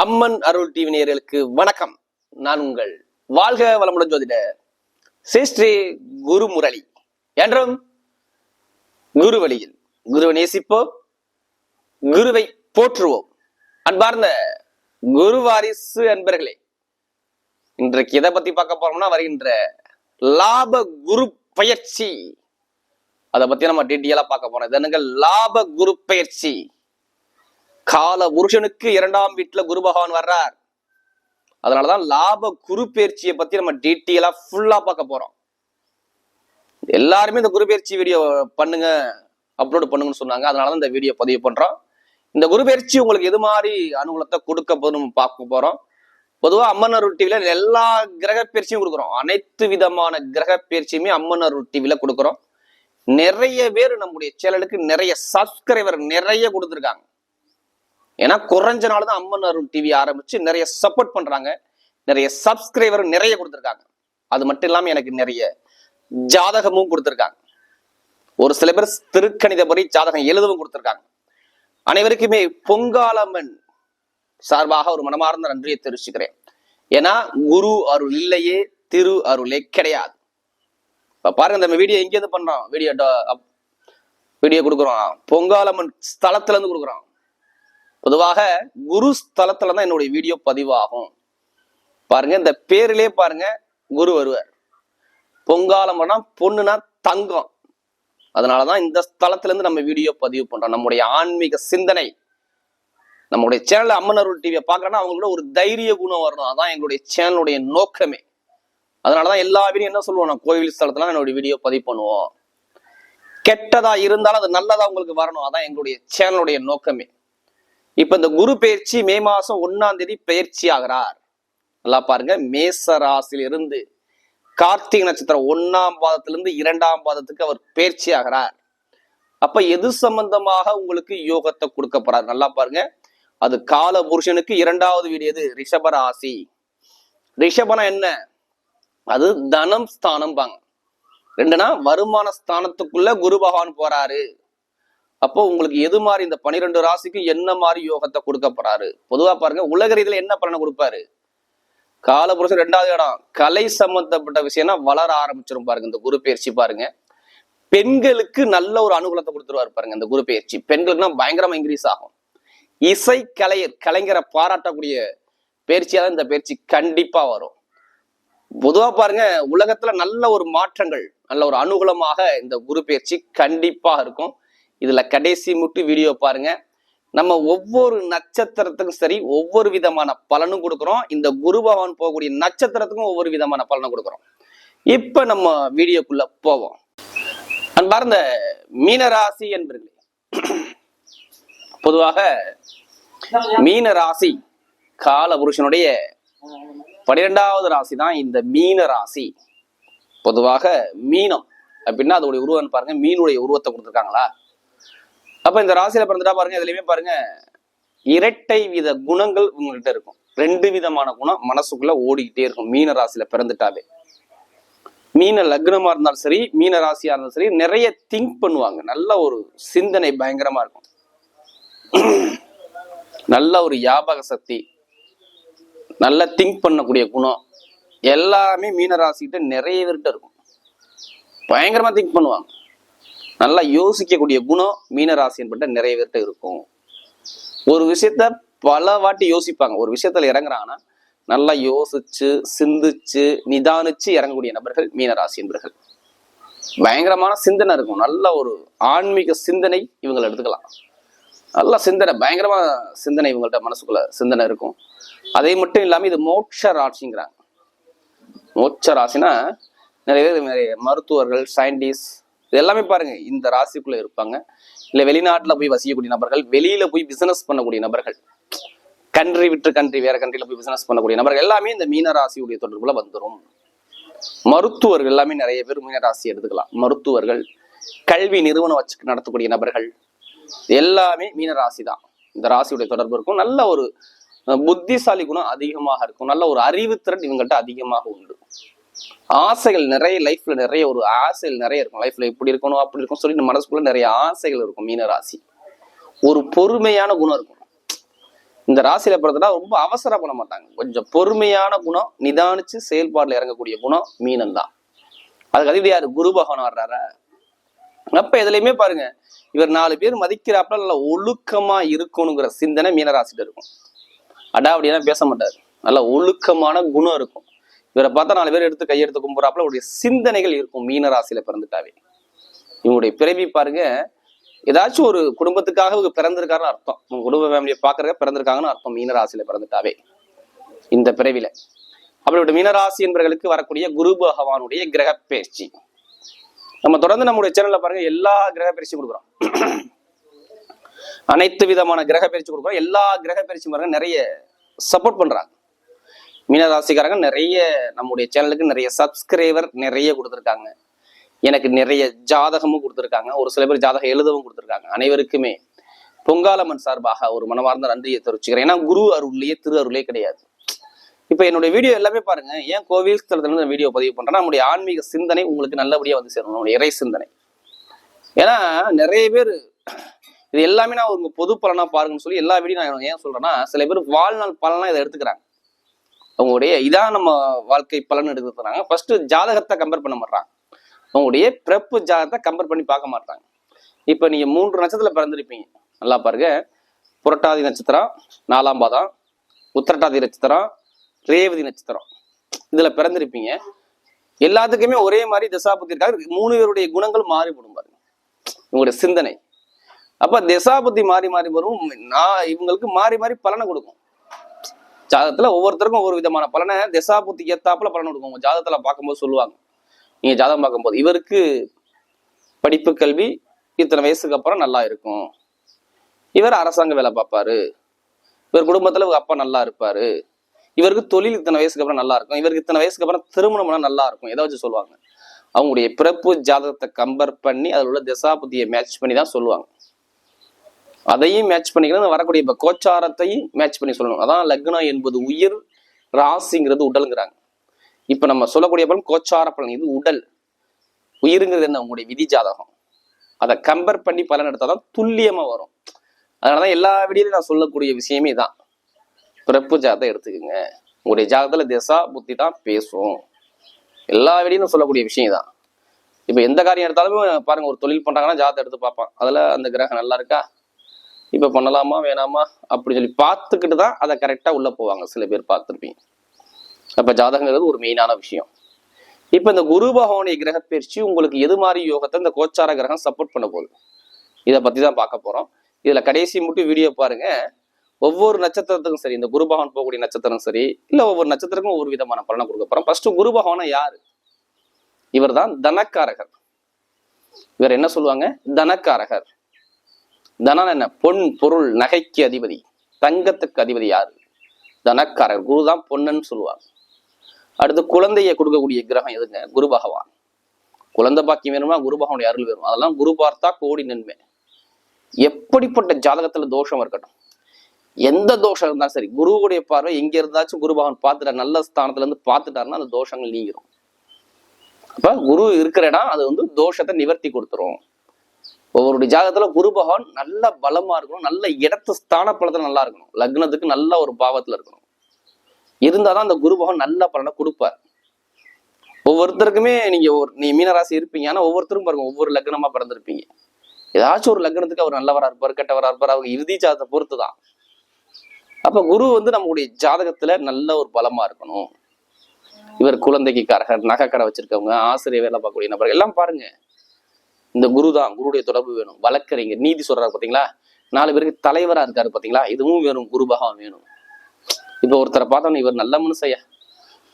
அம்மன் அருள் TV நேயர்களுக்கு வணக்கம். நான் உங்கள் வாழ்க வளமுடன் ஜோதிட ஸ்ரீ குரு முரளி என்றும் குரு வழியில் குருவை நேசிப்போம் குருவை போற்றுவோம். அன்பார்ந்த குரு வாரிசு அன்பர்களே இன்றைக்கு எதை பத்தி பார்க்க போறோம்னா வருகின்ற லாப குரு பயிற்சி. அதை பத்தி நம்ம டீட்டெயிலா பார்க்க போறோம். இது என்னங்க? லாப குரு பயிற்சி. கால புருஷனுக்கு இரண்டாம் வீட்டுல குரு பகவான் வர்றார். அதனாலதான் லாப குரு பயிற்சியை பத்தி நம்ம டீட்டெயிலா ஃபுல்லா பார்க்க போறோம். எல்லாருமே இந்த குரு பயிற்சி வீடியோ பண்ணுங்க அப்லோட் பண்ணுங்கன்னு சொன்னாங்க. அதனாலதான் இந்த வீடியோ பதிவு பண்றோம். இந்த குரு பயிற்சி உங்களுக்கு எது மாதிரி அனுகூலத்தை கொடுக்க போதும் பார்க்க போறோம். பொதுவா அம்மன் அருள் டிவில எல்லா கிரக பயிற்சியும் கொடுக்குறோம். அனைத்து விதமான கிரக பயிற்சியுமே அம்மன் அருள் டிவில கொடுக்குறோம். நிறைய பேர் நம்முடைய சேனலுக்கு நிறைய சப்ஸ்கிரைபர் நிறைய கொடுத்துருக்காங்க. ஏன்னா குறைஞ்ச நாள் தான் அம்மன் அருள் டிவி ஆரம்பிச்சு நிறைய சப்போர்ட் பண்றாங்க. நிறைய சப்ஸ்கிரைபர் நிறைய கொடுத்துருக்காங்க. அது மட்டும் இல்லாமல் எனக்கு நிறைய ஜாதகமும் கொடுத்துருக்காங்க. ஒரு சில பேர் திருக்கணிதபடி ஜாதகம் எழுதவும் கொடுத்துருக்காங்க. அனைவருக்குமே பொங்காலம்மன் சார்பாக ஒரு மனமார்ந்த நன்றியை தெரிவிச்சுக்கிறேன். ஏன்னா குரு அருள் இல்லையே திரு அருளே கிடையாது. இப்போ பாருங்க நம்ம வீடியோ எங்கேருந்து பண்றோம்? வீடியோ வீடியோ கொடுக்குறோம். பொங்காலம்மன் ஸ்தலத்துல இருந்து கொடுக்குறோம். பொதுவாக குரு ஸ்தலத்துல தான் என்னுடைய வீடியோ பதிவாகும். பாருங்க இந்த பேரிலே பாருங்க குரு வருவார். பொங்காலம்னா பொண்ணுனா தங்கம். அதனாலதான் இந்த ஸ்தலத்துல இருந்து நம்ம வீடியோ பதிவு பண்றோம். நம்முடைய ஆன்மீக சிந்தனை நம்முடைய சேனல் அம்மன் அருள் டிவியை பார்க்கறோம்னா அவங்களோட ஒரு தைரிய குணம் வரணும். அதான் எங்களுடைய சேனலுடைய நோக்கமே. அதனாலதான் எல்லா வீடியும் என்ன சொல்லுவோம் நான் கோவில் ஸ்தலத்துல என்னுடைய வீடியோ பதிவு பண்ணுவோம். கெட்டதா இருந்தாலும் அது நல்லதா உங்களுக்கு வரணும். அதான் எங்களுடைய சேனலுடைய நோக்கமே. இப்ப இந்த குரு பயிற்சி மே மாசம் ஒன்னாம் தேதி பயிற்சி ஆகிறார். நல்லா பாருங்க. மேச ராசியிலிருந்து கார்த்திகை நட்சத்திரம் ஒன்னாம் பாதத்திலிருந்து இரண்டாம் பாதத்துக்கு அவர் பயிற்சி ஆகிறார். அப்ப எது சம்பந்தமாக உங்களுக்கு யோகத்தை கொடுக்க போறார்? நல்லா பாருங்க. அது கால புருஷனுக்கு இரண்டாவது வீடு எது? ரிஷப ராசி. ரிஷபனா என்ன? அது தனம் ஸ்தானம் பாங்க ரெண்டுனா வருமான ஸ்தானத்துக்குள்ள குரு பகவான் போறாரு. அப்போ உங்களுக்கு எது மாதிரி இந்த பனிரெண்டு ராசிக்கும் என்ன மாதிரி யோகத்தை கொடுக்க போறாரு? பொதுவா பாருங்க உலக ரீதியில என்ன பலனை கொடுப்பாரு? காலபுருஷன் ரெண்டாவது இடம். கலை சம்பந்தப்பட்ட விஷயம்னா வளர ஆரம்பிச்சிரும் பாருங்க இந்த குரு பயிற்சி பாருங்க. பெண்களுக்கு நல்ல ஒரு அனுகூலத்தை கொடுத்துருவாரு பாருங்க இந்த குரு பயிற்சி. பெண்களுக்குனா பயங்கரமா இன்க்ரீஸ் ஆகும். இசை கலையர் கலைஞரை பாராட்டக்கூடிய பயிற்சியா தான் இந்த பயிற்சி கண்டிப்பா வரும். பொதுவா பாருங்க உலகத்துல நல்ல ஒரு மாற்றங்கள் நல்ல ஒரு அனுகூலமாக இந்த குரு பயிற்சி கண்டிப்பா இருக்கும். இதுல கடைசி முட்டு வீடியோ பாருங்க. நம்ம ஒவ்வொரு நட்சத்திரத்துக்கும் சரி ஒவ்வொரு விதமான பலனும் கொடுக்குறோம். இந்த குரு பகவான் போகக்கூடிய நட்சத்திரத்துக்கும் ஒவ்வொரு விதமான பலனும் கொடுக்குறோம். இப்ப நம்ம வீடியோக்குள்ள போவோம். அன்பார்ந்த மீனராசி என்பர்களே பொதுவாக மீன ராசி கால புருஷனுடைய பனிரெண்டாவது ராசி தான் இந்த மீன ராசி. பொதுவாக மீனம் அப்படின்னா அதோடைய உருவம் பாருங்க. மீனுடைய உருவத்தை கொடுத்துருக்காங்களா? அப்ப இந்த ராசியில பிறந்துட்டா பாருங்க இதுலயுமே பாருங்க இரட்டை வித குணங்கள் உங்ககிட்ட இருக்கும். ரெண்டு விதமான குணம் மனசுக்குள்ள ஓடிக்கிட்டே இருக்கும் மீன ராசியில பிறந்துட்டாவே. மீன லக்னமா இருந்தாலும் சரி மீன ராசியா இருந்தாலும் சரி நிறைய திங்க் பண்ணுவாங்க. நல்ல ஒரு சிந்தனை பயங்கரமா இருக்கும். நல்ல ஒரு யாபக சக்தி நல்ல திங்க் பண்ணக்கூடிய குணம் எல்லாமே மீன ராசிக்கிட்ட நிறைய பேர்கிட்ட இருக்கும். பயங்கரமா திங்க் பண்ணுவாங்க. நல்லா யோசிக்கக்கூடிய குணம் மீனராசின்பட்ட நிறைய பேர்கிட்ட இருக்கும். ஒரு விஷயத்த பல வாட்டி யோசிப்பாங்க. ஒரு விஷயத்துல இறங்குறாங்கன்னா நல்லா யோசிச்சு சிந்திச்சு நிதானிச்சு இறங்கக்கூடிய நபர்கள் மீனராசி என்பர்கள். பயங்கரமான சிந்தனை இருக்கும். நல்ல ஒரு ஆன்மீக சிந்தனை இவங்களை எடுத்துக்கலாம். நல்ல சிந்தனை பயங்கரமா சிந்தனை இவங்கள்ட்ட மனசுக்குள்ள சிந்தனை இருக்கும். அதே மட்டும் இல்லாம இது மோட்ச ராசிங்கிறாங்க. மோட்ச ராசினா நிறைய பேர் நிறைய மருத்துவர்கள் சயின்டிஸ்ட் இது எல்லாமே பாருங்க இந்த ராசிக்குள்ள இருப்பாங்க. இல்ல வெளிநாட்டுல போய் வசிக்கக்கூடிய நபர்கள் வெளியில போய் பிசினஸ் பண்ணக்கூடிய நபர்கள். கண்ட்ரி விட்டு கண்ட்ரி வேற கண்ட்ரில போய் பிசினஸ் பண்ணக்கூடிய நபர்கள் எல்லாமே இந்த மீன ராசியுடைய தொடர்புல வந்துடும் மருத்துவர்கள் எல்லாமே நிறைய பேர் மீன ராசி எடுத்துக்கலாம். மருத்துவர்கள் கல்வி நிறுவனம் வச்சு நடத்தக்கூடிய நபர்கள் எல்லாமே மீன ராசி தான். இந்த ராசியுடைய தொடர்பு இருக்கும். நல்ல ஒரு புத்திசாலி குணம் அதிகமாக இருக்கும். நல்ல ஒரு அறிவுத்திறன் இவங்கள்ட்ட அதிகமாக உண்டு. ஆசைகள் நிறைய லைஃப்ல நிறைய ஒரு ஆசைகள் நிறைய இருக்கும். லைஃப்ல இப்படி இருக்கணும் அப்படி இருக்கும் சொல்லி மனசுக்குள்ள நிறைய ஆசைகள் இருக்கும் மீன ராசி. ஒரு பொறுமையான குணம் இருக்கும் இந்த ராசியில பிறந்தா ரொம்ப அவசர பண்ண மாட்டாங்க. கொஞ்சம் பொறுமையான குணம் நிதானிச்சு செயல்பாடுல இறங்கக்கூடிய குணம் மீனம் தான் அதுக்கு அதிபதி யாரு? குரு பகவான் வர்றாரா? அப்ப எதுலையுமே பாருங்க இவர் நாலு பேர் மதிக்கிறாப்புல நல்ல ஒழுக்கமா இருக்கணுங்கிற சிந்தனை மீனராசிட்ட இருக்கும். அடா அப்படியெல்லாம் பேச மாட்டாரு. நல்ல ஒழுக்கமான குணம் இருக்கும். இவரை பார்த்தா நாலு பேர் எடுத்து கையெடுத்து கும்புறாப்புல அவருடைய சிந்தனைகள் இருக்கும். மீனராசியில பிறந்துட்டாவே. இவங்களுடைய பிறவி பாருங்க ஏதாச்சும் ஒரு குடும்பத்துக்காக இவங்க பிறந்திருக்காருன்னு அர்த்தம். உங்க குடும்ப ஃபேமிலியை பாக்குறத பிறந்திருக்காங்கன்னு அர்த்தம். மீனராசியில பிறந்துட்டாவே. இந்த பிறவில அவருடைய மீனராசி என்பவர்களுக்கு வரக்கூடிய குரு பகவானுடைய கிரக பயிற்சி நம்ம தொடர்ந்து நம்முடைய சேனல்ல பாருங்க எல்லா கிரக பயிற்சியும் கொடுக்குறோம். அனைத்து விதமான கிரக பயிற்சி கொடுக்குறோம். எல்லா கிரக பயிற்சி பாருங்க நிறைய சப்போர்ட் பண்றாங்க. மீனராசிக்காரங்க நிறைய நம்முடைய சேனலுக்கு நிறைய சப்ஸ்கிரைபர் நிறைய கொடுத்துருக்காங்க. எனக்கு நிறைய ஜாதகமும் கொடுத்துருக்காங்க. ஒரு சில பேர் ஜாதகம் எழுதவும் கொடுத்துருக்காங்க. அனைவருக்குமே பொங்காலம்மன் சார்பாக ஒரு மனமார்ந்த நன்றியை தெரிவிச்சுக்கிறேன். ஏன்னா குரு அருள்லேயே திரு அருளே கிடையாது. இப்போ என்னுடைய வீடியோ எல்லாமே பாருங்க. ஏன் கோவில் ஸ்தலத்துல இருந்து வீடியோ பதிவு பண்றேன்னா நம்முடைய ஆன்மீக சிந்தனை உங்களுக்கு நல்லபடியா வந்து சேரணும். நம்முடைய இறை சிந்தனை. ஏன்னா நிறைய பேர் இது எல்லாமே நான் உங்க பொது பலனா பாருங்கன்னு சொல்லி எல்லா வீடியோ நான் ஏன் சொல்றேன்னா சில பேர் வாழ்நாள் பலனா இதை எடுத்துக்கிறாங்க. அவங்களுடைய இதான் நம்ம வாழ்க்கை பலன் எடுத்துக்கிறாங்க ஃபர்ஸ்ட் ஜாதகத்தை கம்பேர் பண்ண மாட்டாங்க அவங்களுடைய பிறப்பு ஜாதகத்தை கம்பேர் பண்ணி பார்க்க மாட்டாங்க இப்போ நீங்க மூன்று நட்சத்திரத்துல பிறந்திருப்பீங்க. நல்லா பாருங்க. புரட்டாதி நட்சத்திரம் நாலாம் பாதம் உத்திரட்டாதி நட்சத்திரம் ரேவதி நட்சத்திரம். இதுல பிறந்திருப்பீங்க. எல்லாத்துக்குமே ஒரே மாதிரி தசாபுத்தி இருக்காது. மூணு பேருடைய குணங்கள் மாறிப்படும் பாருங்க. இவங்களுடைய சிந்தனை. அப்ப தசாபுத்தி மாறி மாறி வரும். நான் இவங்களுக்கு மாறி மாறி பலனை கொடுக்கும். ஜாதகத்துல ஒவ்வொருத்தருக்கும் ஒவ்வொரு விதமான பலனை திசாபுத்திக்கு ஏத்தாப்புல பலன் கொடுக்கும். உங்க ஜாதகத்துல பார்க்கும்போது சொல்லுவாங்க. நீங்க ஜாதகம் பார்க்கும்போது இவருக்கு படிப்பு கல்வி இத்தனை வயசுக்கு அப்புறம் நல்லா இருக்கும். இவர் அரசாங்க வேலை பார்ப்பாரு. இவர் குடும்பத்துல இவங்க அப்பா நல்லா இருப்பாரு. இவருக்கு தொழில் இத்தனை வயசுக்கு அப்புறம் நல்லா இருக்கும். இவருக்கு இத்தனை வயசுக்கு அப்புறம் திருமணம்னா நல்லா இருக்கும். ஏதாச்சும் சொல்லுவாங்க. அவங்களுடைய பிறப்பு ஜாதகத்தை கம்பேர் பண்ணி அதில் உள்ள திசாபுத்தியை மேட்ச் பண்ணி தான் சொல்லுவாங்க. அதையும் மேட்ச் பண்ணிக்கணும். வரக்கூடிய இப்போ கோச்சாரத்தையும் மேட்ச் பண்ணி சொல்லணும். அதான் லக்னா என்பது உயிர் ராசிங்கிறது உடலுங்கிறாங்க. இப்போ நம்ம சொல்லக்கூடிய பலன் கோச்சார பலன். இது உடல். உயிருங்கிறது என்ன? உங்களுடைய விதி ஜாதகம். அதை கம்பேர் பண்ணி பலன் எடுத்தாதான் துல்லியமாக வரும். அதனாலதான் எல்லா வீடியோலையும் நான் சொல்லக்கூடிய விஷயமே தான் பிறப்பு ஜாதத்தை எடுத்துக்கோங்க. உங்களுடைய ஜாதகத்தில் திசா புத்தி தான் பேசும். எல்லா வீடியும் சொல்லக்கூடிய விஷயம் தான் இப்போ எந்த காரியம் எடுத்தாலும் பாருங்கள் ஒரு தொழில் பண்ணுறாங்கன்னா ஜாதகம் எடுத்து பார்ப்பான். அதில் அந்த கிரகம் நல்லா இருக்கா? இப்ப பண்ணலாமா வேணாமா? அப்படி சொல்லி பார்த்துக்கிட்டு தான் அதை கரெக்டா உள்ள போவாங்க. சில பேர் பார்த்துருப்பீங்க. அப்ப ஜாதகங்கிறது ஒரு மெயினான விஷயம். இப்ப இந்த குரு பகவானுடைய கிரக பயிற்சி உங்களுக்கு எது மாதிரி யோகத்தை இந்த கோச்சார கிரகம் சப்போர்ட் பண்ண போகுது? இதை பத்தி தான் பார்க்க போறோம். இதுல கடைசி மட்டும் வீடியோ பாருங்க. ஒவ்வொரு நட்சத்திரத்துக்கும் சரி இந்த குரு பகவான் போகக்கூடிய நட்சத்திரம் சரி இல்ல ஒவ்வொரு நட்சத்திரக்கும் ஒவ்வொரு விதமான பலனை கொடுக்க போறோம். ஃபர்ஸ்ட் குரு பகவானா யாரு? இவர் தான் தனக்காரகர். இவர் என்ன சொல்லுவாங்க? தனக்காரகர். தனம் என்ன பொன் பொருள் நகைக்கு அதிபதி தங்கத்துக்கு அதிபதி யாரு? தனக்காரர் குரு தான் பொன்னன்னு சொல்லுவாங்க. அடுத்து குழந்தையை கொடுக்கக்கூடிய கிரகம் எதுங்க? குரு பகவான். குழந்தை பாக்கியம் வேணுமா? குரு பகவானுடைய அருள் வேணும்? அதெல்லாம் குரு பார்த்தா கோடி நன்மை. எப்படிப்பட்ட ஜாதகத்துல தோஷம் இருக்கட்டும். எந்த தோஷம் இருந்தாலும் சரி குருவுடைய பார்வை எங்க இருந்தாச்சும் குரு பகவான் பார்த்துட்டா நல்ல ஸ்தானத்துல இருந்து பார்த்துட்டாருன்னா அந்த தோஷங்கள் நீங்கிரும். அப்ப குரு இருக்கிற இடம் அது வந்து தோஷத்தை நிவர்த்தி கொடுத்துரும். ஒவ்வொருடைய ஜாதகத்துல குரு பகவான் நல்ல பலமா இருக்கணும் நல்ல இடத்து ஸ்தான பலத்துல நல்லா இருக்கணும். லக்னத்துக்கு நல்ல ஒரு பாவத்துல இருக்கணும். இருந்தாதான் அந்த குரு பகவான் நல்ல பலனை கொடுப்பார். ஒவ்வொருத்தருக்குமே நீங்க ஒரு நீ மீனராசி இருப்பீங்க. ஆனா ஒவ்வொருத்தரும் பாருங்க ஒவ்வொரு லக்னமா பிறந்திருப்பீங்க. ஏதாச்சும் ஒரு லக்னத்துக்கு அவர் நல்லவரா இருப்பார் கெட்டவரா இருப்பார் அவங்க இறுதி ஜாதத்தை பொறுத்து தான் அப்ப குரு வந்து நம்மளுடைய ஜாதகத்துல நல்ல ஒரு பலமா இருக்கணும். இவர் குழந்தைக்கு காரகர் நகைக்கடை வச்சிருக்கவங்க ஆசிரியர் வேலை பார்க்கக்கூடிய நபர்கள் எல்லாம் பாருங்க. இந்த குரு தான் குருடைய தொடர்பு வேணும். வழக்கறிஞர் நீதி சொல்றாரு பாத்தீங்களா? நாலு பேருக்கு தலைவரா இருக்காரு பாத்தீங்களா? இதுவும் வேணும் குரு பகவான் வேணும். இப்ப ஒருத்தரை பார்த்தோம்னா இவர் நல்ல மனுஷையா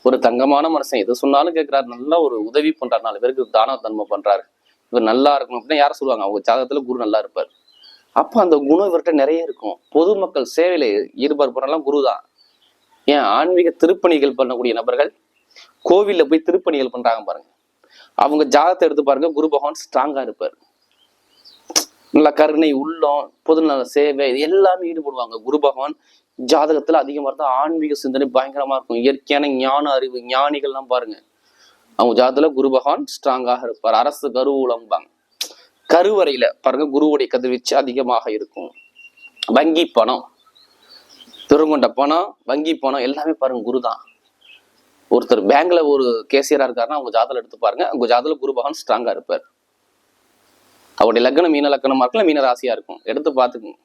ஒரு தங்கமான மனுஷன் எது சொன்னாலும் கேட்கிறாரு நல்ல ஒரு உதவி பண்றாரு. நாலு பேருக்கு தான தன்மை பண்றாரு. இவர் நல்லா இருக்கணும் அப்படின்னா யார சொல்லுவாங்க? அவங்க ஜாதகத்துல குரு நல்லா இருப்பார். அப்ப அந்த குணம் இவர்கிட்ட நிறைய இருக்கும். பொதுமக்கள் சேவையில ஈடுபாடு பண்ணலாம் குரு தான். ஏன்? ஆன்மீக திருப்பணிகள் பண்ணக்கூடிய நபர்கள் கோவில்ல போய் திருப்பணிகள் பண்றாங்க பாருங்க. அவங்க ஜாதகத்தை எடுத்து பாருங்க குரு பகவான் ஸ்ட்ராங்கா இருப்பார். நல்ல கருணை உள்ளம் பொதுநல சேவை இது எல்லாமே ஈடுபடுவாங்க. குரு பகவான் ஜாதகத்துல அதிகமா இருந்தா ஆன்மீக சிந்தனை பயங்கரமா இருக்கும். இயற்கையான ஞான அறிவு ஞானிகள்லாம் பாருங்க. அவங்க ஜாதத்துல குரு பகவான் ஸ்ட்ராங்காக இருப்பார். அரசு கருவூலம்பாங்க கருவறையில பாருங்க குருவுடைய கதிர்வீச்சு அதிகமாக இருக்கும். வங்கி பணம் பெருங்கொண்ட பணம் வங்கி பணம் எல்லாமே பாருங்க குரு தான் ஒருத்தர் பேங்க்ல ஒரு கேசியரா இருக்காருன்னா அவங்க ஜாதகம் எடுத்து பாருங்க. அவங்க ஜாதகம் குரு பகவான் ஸ்ட்ராங்கா இருப்பார். அவருடைய லக்னம் மீன லக்னமா இருக்கலாம் மீன ராசியா இருக்கும். எடுத்து பார்த்துக்குங்க.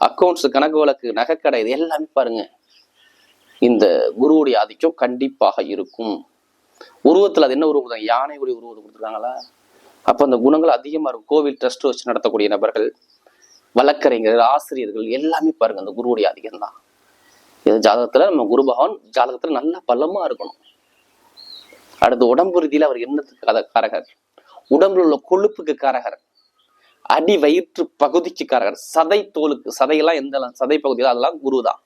அக்கௌண்ட்ஸ் கணக்கு வழக்கு நகைக்கடை இது எல்லாமே பாருங்க. இந்த குருவுடைய ஆதிக்கம் கண்டிப்பாக இருக்கும். உருவத்துல அது என்ன உருவம் கொடுத்தாங்க? யானையுடைய உருவத்தை கொடுத்துருக்காங்களா? அப்போ அந்த குணங்கள் அதிகமாக இருக்கும். கோவில் ட்ரஸ்ட் வச்சு நடத்தக்கூடிய நபர்கள் வழக்கறிஞர்கள் ஆசிரியர்கள் எல்லாமே பாருங்க. அந்த குருவுடைய ஆதிக்கம் தான் இது ஜாதகத்துல நம்ம குரு பகவான் ஜாதகத்துல நல்ல பலமா இருக்கணும். அடுத்து உடம்பு ரீதியில அவர் என்னத்துக்கு கத- காரகர்? உடம்புல உள்ள கொழுப்புக்கு காரகர். அடி வயிற்று பகுதிக்கு காரகர். சதை தோலுக்கு சதையெல்லாம் எந்த சதை பகுதியில் அதெல்லாம் குரு தான்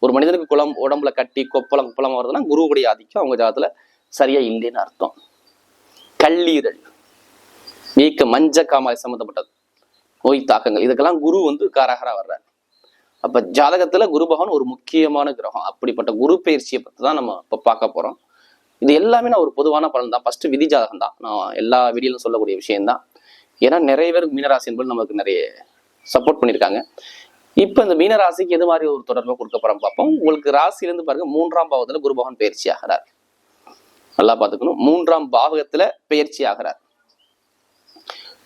ஒரு மனிதனுக்கு குளம் உடம்புல கட்டி கொப்பளம் குப்பளம் வருதுன்னா குருவுடைய ஆதிக்கம் அவங்க ஜாதத்துல சரியா இல்லைன்னு அர்த்தம். கல்லீரல். வீக்க மஞ்ச காமாய் சம்மந்தப்பட்டது நோய் தாக்கங்கள். இதுக்கெல்லாம் குரு வந்து காரகரா வர்றாரு. அப்ப ஜாதகத்துல குரு பகவான் ஒரு முக்கியமான கிரகம். அப்படிப்பட்ட குரு பயிற்சியை பத்தி தான் நம்ம இப்ப பார்க்க போறோம். இது எல்லாமே நான் ஒரு பொதுவான பலன் தான். ஃபர்ஸ்ட் விதி ஜாதகம் தான். நான் எல்லா வீடியோலும் சொல்லக்கூடிய விஷயம்தான். ஏன்னா நிறைய பேர் மீனராசி என்பது நமக்கு நிறைய சப்போர்ட் பண்ணியிருக்காங்க. இப்போ இந்த மீனராசிக்கு எது மாதிரி ஒரு தொடர்பை கொடுக்க போறோம் பார்ப்போம். உங்களுக்கு ராசியிலிருந்து பாருங்க மூன்றாம் பாவத்துல குரு பகவான் பயிற்சி ஆகிறார். நல்லா பார்த்துக்கணும். மூன்றாம் பாவகத்துல பயிற்சி ஆகிறார்.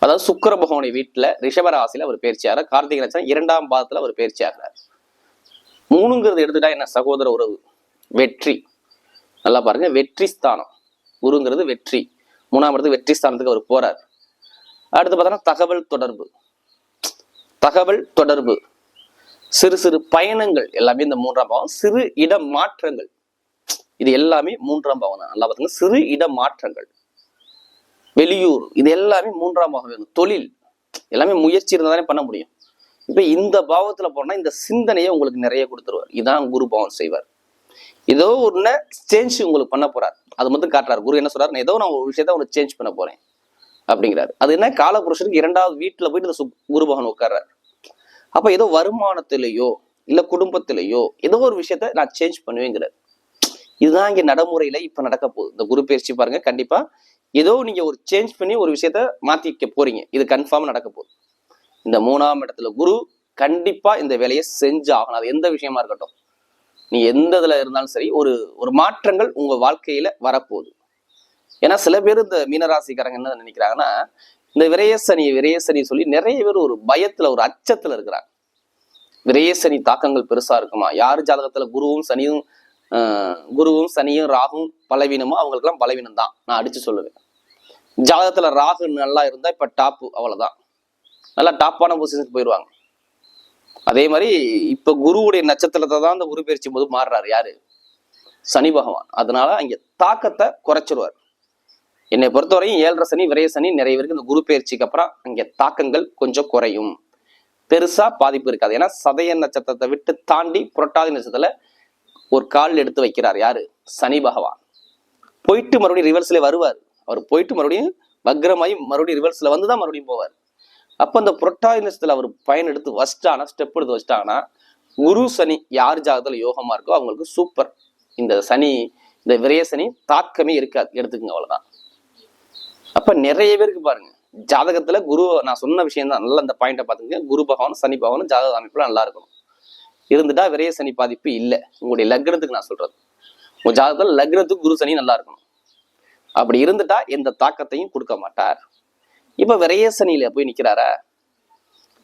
அதாவது சுக்கர பகவானி வீட்டில் ரிஷபராசியில் அவர் பயிற்சி ஆகிறார் கார்த்திகை நட்சத்திரம் இரண்டாம் பாதத்தில் அவர் பயிற்சி ஆகிறார் மூணுங்கிறது எடுத்துட்டா என்ன? சகோதர உறவு. வெற்றி. நல்லா பாருங்க. வெற்றி ஸ்தானம். குருங்கிறது வெற்றி. மூணாம் இடத்துக்கு வெற்றி ஸ்தானத்துக்கு அவர் போறார். அடுத்து பார்த்தோன்னா தகவல் தொடர்பு. தகவல் தொடர்பு. சிறு சிறு பயணங்கள் எல்லாமே இந்த மூன்றாம் பாவம். சிறு இட மாற்றங்கள். இது எல்லாமே மூன்றாம் பாவம் தான். நல்லா பார்த்துங்க சிறு இட மாற்றங்கள். வெளியூர் இது எல்லாமே மூன்றாம் பாகம் வேணும் தொழில் எல்லாமே முயற்சி இருந்தால் தானே பண்ண முடியும். இப்போ இந்த பாவத்துல போனா இந்த சிந்தனையை உங்களுக்கு நிறைய கொடுத்துருவார். இதான் குரு பாவம் செய்வார். ஏதோ ஒண்ணு சேஞ்ச் உங்களுக்கு பண்ண போறார். அது மட்டும் காட்டுறாரு. குரு என்ன சொல்றாரு ஏதோ நான் ஒரு விஷயத்த உனக்கு சேஞ்ச் பண்ண போறேன் அப்படிங்கிறாரு. அது என்ன? காலபுருஷனுக்கு இரண்டாவது வீட்டுல போயிட்டு இந்த சு- குரு பகவான் உட்கார்றாரு. அப்ப ஏதோ வருமானத்திலேயோ இல்ல குடும்பத்திலேயோ ஏதோ ஒரு விஷயத்த நான் சேஞ்ச் பண்ணுவேங்கிறார். இதுதான் இங்க நடைமுறையில இப்ப நடக்க போகுது. இந்த குரு பயிற்சி பாருங்க. கண்டிப்பா ஏதோ நீங்க ஒரு சேஞ்ச் பண்ணி ஒரு விஷயத்த மாத்திக்க போறீங்க. இது கன்ஃபார்ம் நடக்க போகுது. இந்த மூணாம் இடத்துல குரு கண்டிப்பா இந்த வேலையை செஞ்சு ஆகணும் அது எந்த விஷயமா இருக்கட்டும். நீ எந்த இதுல இருந்தாலும் சரி ஒரு ஒரு மாற்றங்கள் உங்க வாழ்க்கையில வரப்போகுது. ஏன்னா சில பேர் இந்த மீனராசிக்காரங்க என்ன நினைக்கிறாங்கன்னா இந்த விரயசனி விரயசனி சொல்லி நிறைய பேர் ஒரு பயத்துல ஒரு அச்சத்துல இருக்கிறாங்க. விரயசனி தாக்கங்கள் பெருசா இருக்குமா? யார் ஜாதகத்துல குருவும் சனியும் குருவும் சனியும் ராகும் பலவீனமோ அவங்களுக்கெல்லாம் பலவீனம் தான் நான் அடிச்சு சொல்லுவேன். ஜாதகத்துல ராகு நல்லா இருந்தா இப்ப டாப்பு அவ்வளவுதான். நல்லா டாப்பான பொசிஷனுக்கு போயிடுவாங்க அதே மாதிரி இப்ப குருவுடைய நட்சத்திரத்தை தான் அந்த குரு பயிற்சி போது மாறுறாரு. யாரு? சனி பகவான். அதனால அங்க தாக்கத்தை குறைச்சிருவார். என்னை பொறுத்தவரையும் ஏழரை சனி விரைய சனி நிறைய பேருக்கு இந்த குரு பயிற்சிக்கு அப்புறம் அங்க தாக்கங்கள் கொஞ்சம் குறையும். பெருசா பாதிப்பு இருக்காது. ஏன்னா சதய நட்சத்திரத்தை விட்டு தாண்டி புரட்டாதி நட்சத்திரத்துல ஒரு கால் எடுத்து வைக்கிறார். யாரு? சனி பகவான். போயிட்டு மறுபடியும் ரிவர்ஸ்ல வருவார். அவர் போயிட்டு மறுபடியும் வக்ரமாயி மறுபடியும் ரிவர்ஸ்ல வந்து தான் மறுபடியும் போவார். அப்போ அந்த புரட்டாதி நட்சத்திரத்துல அவர் பயன் எடுத்து வச்சிட்டானா ஸ்டெப் எடுத்து வச்சிட்டாங்கன்னா குரு சனி யார் ஜாதகத்தில் யோகமா இருக்கோ அவங்களுக்கு சூப்பர் இந்த சனி இந்த விரய சனி தாக்கமே இருக்காது. எடுத்துக்கங்க அவ்வளவுதான். அப்ப நிறைய பேருக்கு பாருங்க. ஜாதகத்துல குரு நான் சொன்ன விஷயம் தான் நல்லா அந்த பாயிண்ட பாத்துங்க குரு பகவான் சனி பகவான் ஜாதக அமைப்புல நல்லா இருக்கும் இருந்துட்டா விரைய சனி பாதிப்பு இல்லை. உங்களுடைய லக்னத்துக்கு நான் சொல்றது. உங்க ஜாதகத்துல லக்னத்துக்கு குரு சனி நல்லா இருக்கணும். அப்படி இருந்துட்டா எந்த தாக்கத்தையும் கொடுக்க மாட்டார். இப்ப விரைய சனியில போய் நிக்கிறாரா?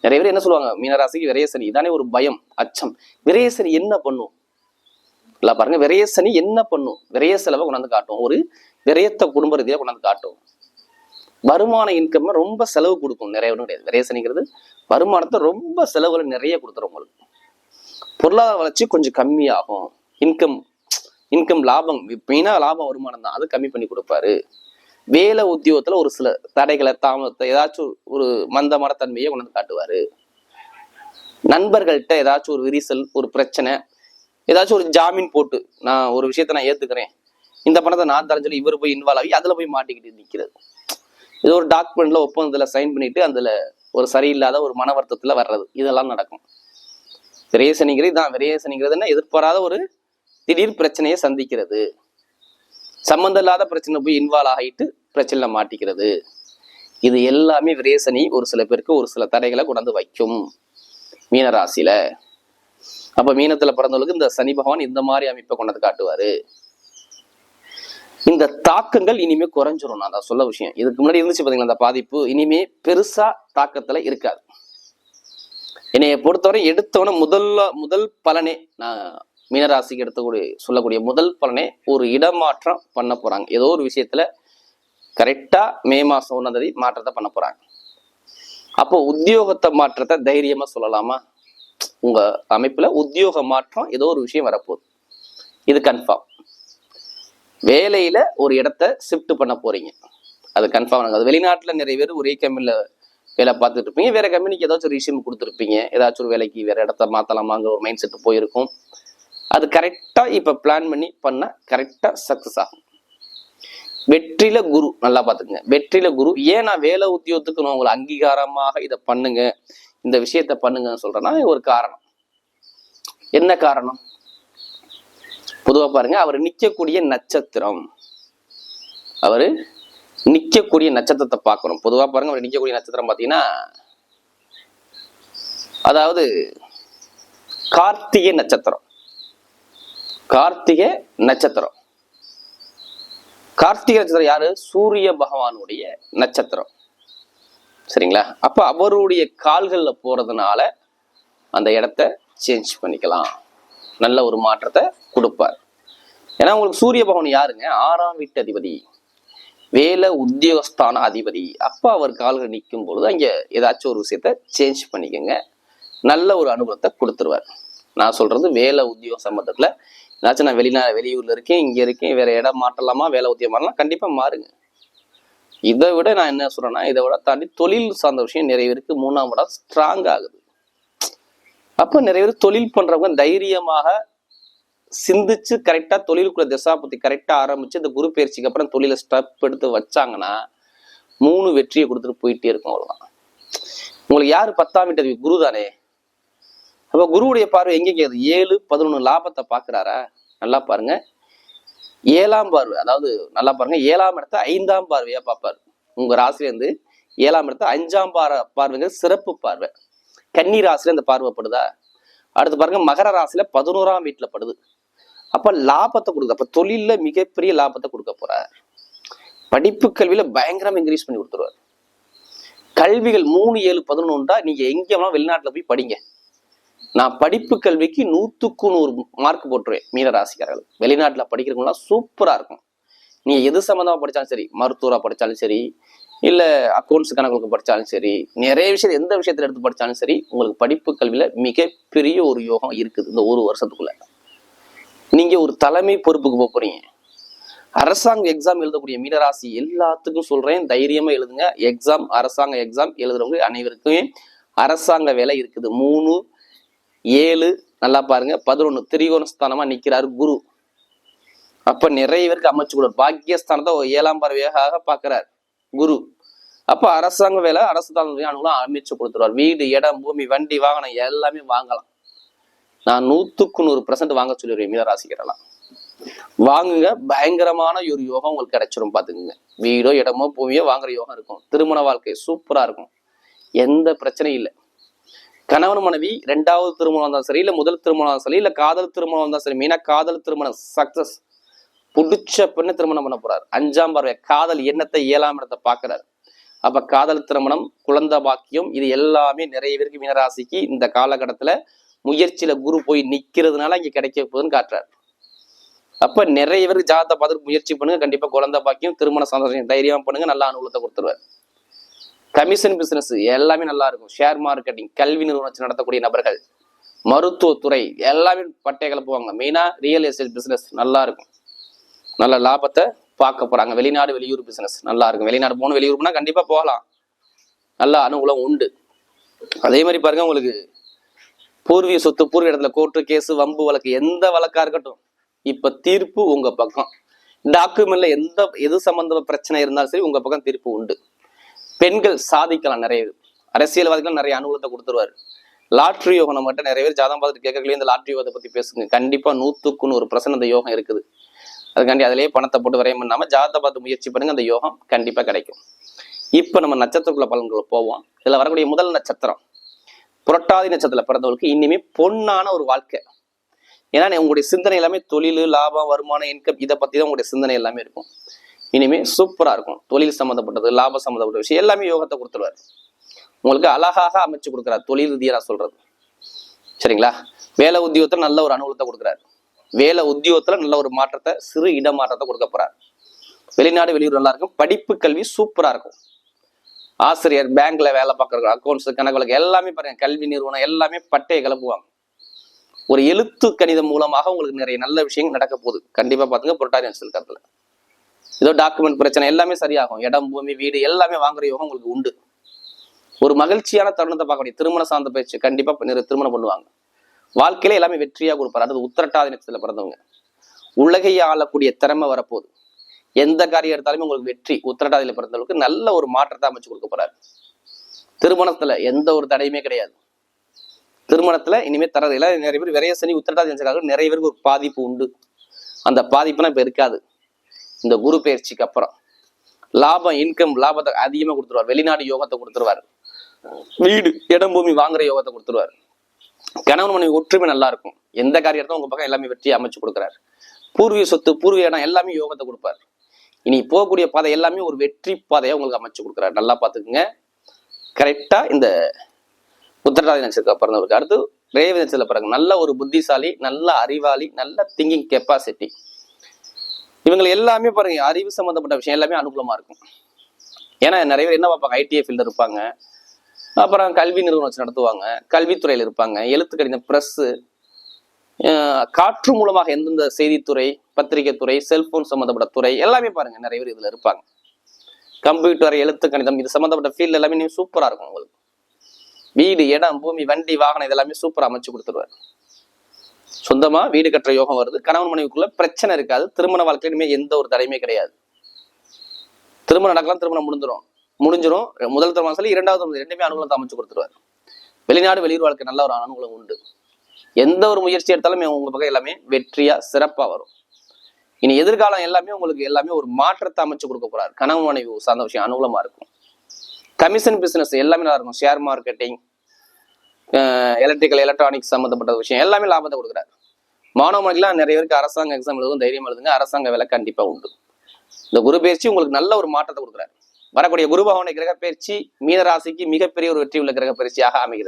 நிறைய பேர் என்ன சொல்லுவாங்க? மீனராசிக்கு விரைய சனி இதானே ஒரு பயம் அச்சம். விரைய சனி என்ன பண்ணும்? இல்ல பாருங்க. விரைய சனி என்ன பண்ணும்? விரைய செலவை கொண்டாந்து காட்டும். ஒரு விரயத்தை குடும்ப ரீதியா கொண்டாந்து காட்டும். வருமான இன்கம் ரொம்ப செலவு கொடுக்கும். நிறைய ஒன்றும் கிடையாது. விரைய சனிங்கிறது வருமானத்தை ரொம்ப செலவுகளை நிறைய கொடுத்துரும் உங்களுக்கு. பொருளாதார வளர்ச்சி கொஞ்சம் கம்மியாகும். இன்கம் இன்கம் லாபம் மெயினா லாபம் வருமானம் தான். அது கம்மி பண்ணி கொடுப்பாரு. வேலை உத்தியோகத்துல ஒரு சில தடைகளை தாமதத்தை ஏதாச்சும் ஒரு மந்தமான தன்மையை கொண்டு காட்டுவார். காட்டுவாரு நண்பர்கள்ட்ட ஏதாச்சும் ஒரு விரிசல் ஒரு பிரச்சனை ஏதாச்சும் ஒரு ஜாமீன் போட்டு நான் ஒரு விஷயத்த நான் ஏற்றுக்கிறேன் இந்த பணத்தை நான் தரேன் சொல்லி இவர் போய் இன்வால்வ் ஆகி அதுல போய் மாட்டிக்கிட்டு நிக்கிறது. ஏதோ ஒரு டாக்குமெண்ட்ல ஒப்பந்தத்துல சைன் பண்ணிட்டு அதுல ஒரு சரியில்லாத ஒரு மன வருத்தத்துல வர்றது. இதெல்லாம் நடக்கும். விரயசனிங்கிறது இதான். விரயசனிங்கிறது என்ன எதிர்பாராத ஒரு திடீர் பிரச்சனையை சந்திக்கிறது. சம்மந்தம் இல்லாத பிரச்சனை போய் இன்வால்வ் ஆகிட்டு பிரச்சனையில் மாட்டிக்கிறது. இது எல்லாமே விரேசனி ஒரு சில பேருக்கு ஒரு சில தடைகளை கொண்டாந்து வைக்கும். மீனராசியில அப்ப மீனத்துல பிறந்தவங்களுக்கு இந்த சனி பகவான் இந்த மாதிரி அமைப்பை கொண்டது காட்டுவாரு. இந்த தாக்கங்கள் இனிமே குறைஞ்சிரும். நான் தான் சொல்ல விஷயம். இதுக்கு முன்னாடி இருந்துச்சு பாத்தீங்களா? அந்த பாதிப்பு இனிமே பெருசா தாக்கத்துல இருக்காது. என்னைய பொறுத்தவரை எடுத்தவன முதல்ல முதல் பலனே நான் மீனராசிக்கு எடுத்தக்கூடிய சொல்லக்கூடிய முதல் பலனே ஒரு இடமாற்றம் பண்ண போறாங்க. ஏதோ ஒரு விஷயத்துல கரெக்டா மே மாசம் ஒன்றாம் தேதி மாற்றத்தை பண்ண போறாங்க. அப்போ உத்தியோகத்தை மாற்றத்தை தைரியமா சொல்லலாமா? உங்க அமைப்புல உத்தியோக மாற்றம் ஏதோ ஒரு விஷயம் வரப்போகுது. இது கன்ஃபார்ம் வேலையில ஒரு இடத்த ஷிஃப்ட் பண்ண போறீங்க. அது கன்ஃபார்ம் அது வெளிநாட்டில் நிறைய பேர் ஒரே கம்மியில் வேலை பார்த்துட்டு இருப்பீங்க வேற கம்பெனிக்கு ஏதாச்சும் ஒரு விஷயம் கொடுத்துருப்பீங்க. ஏதாச்சும் ஒரு வேலைக்கு வேற இடத்த மாத்தலாமாங்கிற ஒரு மைண்ட் செட் போயிருக்கும். அது கரெக்டாக இப்போ பிளான் பண்ணி பண்ண கரெக்டாக சக்ஸஸ் ஆகும் வெற்றில குரு. நல்லா பாத்துக்கங்க வெற்றில குரு. ஏன் நான் வேலை உத்தியோகத்துக்கு நான் உங்களை அங்கீகாரமாக இதை பண்ணுங்க. இந்த விஷயத்த பண்ணுங்கன்னு சொல்றேன்னா ஒரு காரணம். என்ன காரணம்? பொதுவாக பாருங்க அவர் நிற்கக்கூடிய நட்சத்திரம். அவர் நிற்கக்கூடிய நட்சத்திரத்தை பார்க்கணும். பொதுவா பாருங்க அவர் நிக்கக்கூடிய நட்சத்திரம் பாத்தீங்கன்னா அதாவது கார்த்திகை நட்சத்திரம். கார்த்திகை நட்சத்திரம். கார்த்திகை நட்சத்திரம் யாரு? சூரிய பகவானுடைய நட்சத்திரம். சரிங்களா? அப்ப அவருடைய கால்கள்ல போறதுனால அந்த இடத்த சேஞ்ச் பண்ணிக்கலாம். நல்ல ஒரு மாற்றத்தை கொடுப்பார். ஏன்னா உங்களுக்கு சூரிய பகவான் யாருங்க? ஆறாம் வீட்டு அதிபதி. வேலை உத்தியோகஸ்தான அதிபதி. அப்போ அவர் கால்கள் நிற்கும் பொழுது அங்கே ஏதாச்சும் ஒரு விஷயத்த சேஞ்ச் பண்ணிக்கோங்க. நல்ல ஒரு அனுபவத்தை கொடுத்துருவார். நான் சொல்றது வேலை உத்தியோக சம்பந்தத்தில். ஏதாச்சும் நான் வெளிநா வெளியூர்ல இருக்கேன் இங்கே இருக்கேன் வேற இடம் மாற்றலாமா வேலை உத்தியோகம் மாறலாம் கண்டிப்பாக மாறுங்க. இதை விட நான் என்ன சொல்றேன்னா இதை விட தாண்டி தொழில் சார்ந்த விஷயம் நிறைய பேருக்கு மூணாம் இடம் ஸ்ட்ராங் ஆகுது. அப்போ நிறைய பேர் தொழில் பண்றவங்க தைரியமாக சிந்திச்சு கரெக்டாக தொழிலுக்குள்ள திசாபத்தி கரெக்டாக ஆரம்பிச்சு இந்த குரு பயிற்சிக்கு அப்புறம் தொழிலை ஸ்டெப் எடுத்து வச்சாங்கன்னா மூணு வெற்றியை கொடுத்துட்டு போயிட்டே இருக்கும் அவ்வளோதான் உங்களுக்கு யார் பத்தாம் வீட்டு அதிபதி? குரு தானே அப்போ குருவுடைய பார்வை எங்கே கேது ஏழு பதினொன்று லாபத்தை பார்க்குறாரா? நல்லா பாருங்க. ஏழாம் பார்வை அதாவது நல்லா பாருங்க. ஏழாம் இடத்த ஐந்தாம் பார்வையா பார்ப்பார். உங்க ராசிலேருந்து ஏழாம் இடத்த அஞ்சாம் பார பார்வைங்க சிறப்பு பார்வை. கன்னி ராசில இந்த பார்வைப்படுதா அடுத்து பாருங்க மகர ராசியில பதினோராம் வீட்டில் படுது. அப்ப லாபத்தை கொடுக்குது. அப்ப தொழில்ல மிகப்பெரிய லாபத்தை கொடுக்க போறார். படிப்பு கல்வியில பயங்கரமா இன்க்ரீஸ் பண்ணி கொடுத்துருவார். கல்விகள் மூணு ஏழு பதினொன்றா நீங்க எங்க வெளிநாட்டுல போய் படிங்க. நான் படிப்பு கல்விக்கு நூத்துக்கு நூறு மார்க் போட்டுருவேன் மீன ராசிக்காரர்கள். வெளிநாட்டுல படிக்கிறவங்களாம் சூப்பரா இருக்கும். நீ எது சம்மந்தமா படித்தாலும் சரி மருத்துவரா படித்தாலும் சரி இல்ல அக்கௌண்ட்ஸ் கணக்கு படித்தாலும் சரி நிறைய விஷயம் எந்த விஷயத்துல எடுத்து படித்தாலும் சரி உங்களுக்கு படிப்பு கல்வியில மிகப்பெரிய ஒரு யோகம் இருக்குது இந்த ஒரு வருஷத்துக்குள்ள. நீங்கள் ஒரு தலைமை பொறுப்புக்கு போக போகிறீங்க அரசாங்க எக்ஸாம் எழுதக்கூடிய மீனராசி எல்லாத்துக்கும் சொல்கிறேன் தைரியமாக எழுதுங்க. எக்ஸாம் அரசாங்க எக்ஸாம் எழுதுறவங்க அனைவருக்குமே அரசாங்க வேலை இருக்குது. மூணு ஏழு நல்லா பாருங்க. பதினொன்று திரிகோணஸ்தானமா நிற்கிறாரு குரு. அப்ப நிறைய பேருக்கு அமைச்சு கொடுப்பார். பாக்கியஸ்தானத்தை ஒரு ஏழாம் பார்வையாக பாக்குறார் குரு. அப்ப அரசாங்க வேலை அரசு தான் அனுகூலம் அமைச்சு கொடுத்துருவார். வீடு இடம் பூமி வண்டி வாகனம் எல்லாமே வாங்கலாம். நான் நூத்துக்கு நூறு பர்சன்ட் வாங்க சொல்லிடுவேன் மீனராசிக்கிறலாம் வாங்குங்க பயங்கரமான ஒரு யோகம் உங்களுக்கு கிடைச்சிரும் பாத்துக்குங்க வீடோ இடமோ பூமியோ வாங்குற யோகம் இருக்கும். திருமண வாழ்க்கை சூப்பரா இருக்கும். எந்த பிரச்சனையும் இல்லை. கணவன் மனைவி ரெண்டாவது திருமணம் இருந்தாலும் சரி இல்ல முதல் திருமணம் இருந்தாலும் சரி இல்ல காதல் திருமணம் இருந்தாலும் சரி மீனா காதல் திருமணம் சக்சஸ் புடிச்ச பெண்ணை திருமணம் பண்ண போறாரு. அஞ்சாம் பார்வை காதல் எண்ணத்தை ஏழாம் இடத்தை பாக்குறாரு அப்ப காதல் திருமணம் குழந்தை பாக்கியம் இது எல்லாமே நிறைய பேருக்கு மீனராசிக்கு இந்த காலகட்டத்துல முயற்சியில குரு போய் நிக்கிறதுனால இங்க கிடைக்க போகுதுன்னு காட்டுறாரு. அப்ப நிறைய பேர் ஜாதத்தை பார்த்துட்டு முயற்சி பண்ணுங்க கண்டிப்பா குழந்தை பாக்கியம் திருமண சந்தோஷம் தைரியமா பண்ணுங்க நல்ல அனுகூலத்தை கொடுத்துருவாரு. கமிஷன் பிசினஸ் எல்லாமே நல்லா இருக்கும். ஷேர் மார்க்கெட்டிங் கல்வி நிறுவனம் நடத்தக்கூடிய நபர்கள் மருத்துவத்துறை எல்லாமே பட்டை கிளப்புவாங்க மெயினா ரியல் எஸ்டேட் பிசினஸ் நல்லா இருக்கும். நல்ல லாபத்தை பார்க்க போறாங்க. வெளிநாடு வெளியூர் பிசினஸ் நல்லா இருக்கும். வெளிநாடு போகணும் வெளியூர் போனா கண்டிப்பா போகலாம். நல்ல அனுகூலம் உண்டு. அதே மாதிரி பாருங்க உங்களுக்கு பூர்வீக சொத்து பூர்வீக இடத்துல கோர்ட்டு கேஸ் வம்பு வழக்கு எந்த வழக்கா இருக்கட்டும் இப்ப தீர்ப்பு உங்க பக்கம். டாக்குமெண்ட்ல எந்த எது சம்பந்த பிரச்சனை இருந்தாலும் சரி உங்க பக்கம் தீர்ப்பு உண்டு. பெண்கள் சாதிக்கலாம் நிறைய அரசியல்வாதிகள் நிறைய அனுகூலத்தை கொடுத்துருவாரு. லாட்ரி யோகம் மட்டும் நிறைய பேர் ஜாதகம் பார்த்துட்டு கேட்கறதுல இந்த லாட்ரி யோகத்தை பத்தி பேசுங்க. கண்டிப்பா நூத்துக்கு நூறு பர்சன்ட் அந்த யோகம் இருக்குது. அதுக்காண்டி அதிலேயே பணத்தை போட்டு வரையம் பண்ணாம ஜாதகத்தை பார்த்து முயற்சி பண்ணுங்க அந்த யோகம் கண்டிப்பா கிடைக்கும். இப்ப நம்ம நட்சத்திரக்குள்ள பலன்களை போவோம். இதுல வரக்கூடிய முதல் நட்சத்திரம். புரட்டாதி நட்சத்திரத்தில் பிறந்தவங்களுக்கு இனிமே பொன்னான ஒரு வாழ்க்கை. ஏன்னா உங்களுடைய சிந்தனை எல்லாமே தொழில் லாபம் வருமானம் இன்கம் இதை பத்தி தான் உங்களுடைய சிந்தனை எல்லாமே இருக்கும். இனிமே சூப்பரா இருக்கும். தொழில் சம்மந்தப்பட்டது லாபம் சம்மந்தப்பட்ட விஷயம் எல்லாமே யோகத்தை கொடுத்துருவாரு. உங்களுக்கு அழகாக அமைச்சு கொடுக்குறாரு. தொழில் ரீதியாக சொல்றது. சரிங்களா? வேலை உத்தியோகத்துல நல்ல ஒரு அனுகூலத்தை கொடுக்குறாரு. வேலை உத்தியோகத்துல நல்ல ஒரு மாற்றத்தை சிறு இடமாற்றத்தை கொடுக்க போறாரு. வெளிநாடு வெளியூர் நல்லா இருக்கும். படிப்பு கல்வி சூப்பரா இருக்கும். ஆசிரியர் பேங்க்ல வேலை பார்க்குற அக்கௌண்ட்ஸ் கணக்கு வழக்கு எல்லாமே பாருங்க கல்வி நிறுவனம் எல்லாமே பட்டையை கிளப்புவாங்க. ஒரு எழுத்து கணிதம் மூலமாக உங்களுக்கு நிறைய நல்ல விஷயங்கள் நடக்க போகுது. கண்டிப்பா பாத்துங்க புரட்டாதி நட்சத்திரத்துல ஏதோ டாக்குமெண்ட் பிரச்சனை எல்லாமே சரியாகும். இடம் பூமி வீடு எல்லாமே வாங்குற யோகம் உங்களுக்கு உண்டு. ஒரு மகிழ்ச்சியான தருணத்தை பார்க்க முடியும் திருமண சார்ந்த பேச்சு கண்டிப்பா நிறைய திருமணம் பண்ணுவாங்க. வாழ்க்கையில எல்லாமே வெற்றியா கொடுப்பார். அடுத்து உத்திரட்டாதி நட்சத்திரத்துல பிறந்தவங்க. உலகையை ஆளக்கூடிய திறமை வரப்போகுது. எந்த காரியம் எடுத்தாலுமே உங்களுக்கு வெற்றி உத்திரட்டாதியில பிறந்தவங்களுக்கு நல்ல ஒரு மாற்றத்தை அமைச்சு கொடுக்க போறாரு. திருமணத்துல எந்த ஒரு தடையுமே கிடையாது. திருமணத்துல இனிமே தரது நிறைய பேர் விரைய சனி உத்திரட்டாதி நட்சத்திரக்காரர்கள் நிறைய பேருக்கு ஒரு பாதிப்பு உண்டு. அந்த பாதிப்புனா இப்ப இருக்காது. இந்த குரு பயிற்சிக்கு அப்புறம். லாபம் இன்கம் லாபத்தை அதிகமா கொடுத்துருவார். வெளிநாடு யோகத்தை கொடுத்துருவாரு. வீடு இடம் பூமி வாங்குற யோகத்தை கொடுத்துருவாரு. கணவன் மனைவி ஒற்றுமை நல்லா இருக்கும். எந்த காரியத்தையும் உங்க பக்கம் எல்லாமே வெற்றி அமைச்சு கொடுக்குறாரு. பூர்வீக சொத்து பூர்வீக இடம் எல்லாமே யோகத்தை கொடுப்பாரு. இனி போகக்கூடிய பாதை எல்லாமே ஒரு வெற்றி பாதையை உங்களுக்கு அமைச்சு கொடுக்குறாரு. நல்லா பார்த்துக்குங்க. கரெக்டாக இந்த உத்திரட்டாதி நட்சத்திரம் பிறந்தவருக்கு அடுத்து ரேவதி நட்சத்திரத்தில் பிறகு நல்ல ஒரு புத்திசாலி நல்ல அறிவாளி நல்ல திங்கிங் கெப்பாசிட்டி இவங்களை எல்லாமே பாருங்க. அறிவு சம்மந்தப்பட்ட விஷயம் எல்லாமே அனுகூலமாக இருக்கும். ஏன்னா நிறைய பேர் என்ன பார்ப்பாங்க? ஐடிஐ ஃபீல்டு இருப்பாங்க. அப்புறம் கல்வி நிறுவனம் வச்சு நடத்துவாங்க. கல்வித்துறையில் இருப்பாங்க. எழுத்து கடிதம் ப்ரெஸ்ஸு காற்று மூலமாக எந்தெந்த செய்தித்துறை பத்திரிகை துறை செல்போன் சம்மந்தப்பட்ட துறை எல்லாமே பாருங்க. நிறைய பேர் இதுல இருப்பாங்க. கம்ப்யூட்டர் எழுத்து கணிதம் இது சம்மந்தப்பட்ட ஃபீல்டு எல்லாமே நீங்கள் சூப்பரா இருக்கும் உங்களுக்கு. வீடு இடம் பூமி வண்டி வாகனம் இதெல்லாமே சூப்பரா அமைச்சு கொடுத்துருவாரு. சொந்தமா வீடு கட்டுற யோகம் வருது. கணவன் மனைவிக்குள்ள பிரச்சனை இருக்காது. திருமண வாழ்க்கையிலுமே எந்த ஒரு தடையுமே கிடையாது. திருமணம் நடக்கலாம் திருமணம் முடிஞ்சிடும் முடிஞ்சிடும் முதல் திருமணம் சொல்லி இரண்டாவது திருமணம் ரெண்டுமே அனுகூலத்தை அமைச்சு கொடுத்துருவார். வெளிநாடு வெளியூர் வாழ்க்கை நல்ல ஒரு அனுகூலம் உண்டு. எந்த ஒரு முயற்சி எடுத்தாலுமே உங்க பக்கம் எல்லாமே வெற்றியா சிறப்பா வரும். இனி எதிர்காலம் எல்லாமே உங்களுக்கு எல்லாமே ஒரு மாற்றத்தை அமைச்சு கொடுக்க போறாரு. கனவு மனைவி சார்ந்த விஷயம் அனுகூலமா இருக்கும். கமிஷன் பிசினஸ் எல்லாமே நல்லா இருக்கும். ஷேர் மார்க்கெட்டிங் எலக்ட்ரிக்கல் எலக்ட்ரானிக்ஸ் சம்மந்தப்பட்ட விஷயம் எல்லாமே லாபத்தை கொடுக்குறாரு. மாணவ மணிக்கெல்லாம் நிறைய பேருக்கு அரசாங்க எக்ஸாம் எழுதும் தைரியம் எழுதுங்க. அரசாங்க வேலை கண்டிப்பா உண்டு. இந்த குரு பயிற்சி உங்களுக்கு நல்ல ஒரு மாற்றத்தை கொடுக்குறாரு. வரக்கூடிய குரு பகவானை கிரக பயிற்சி மீன ராசிக்கு மிகப்பெரிய ஒரு வெற்றி உள்ள கிரக பயிற்சியாக அமைகிறது.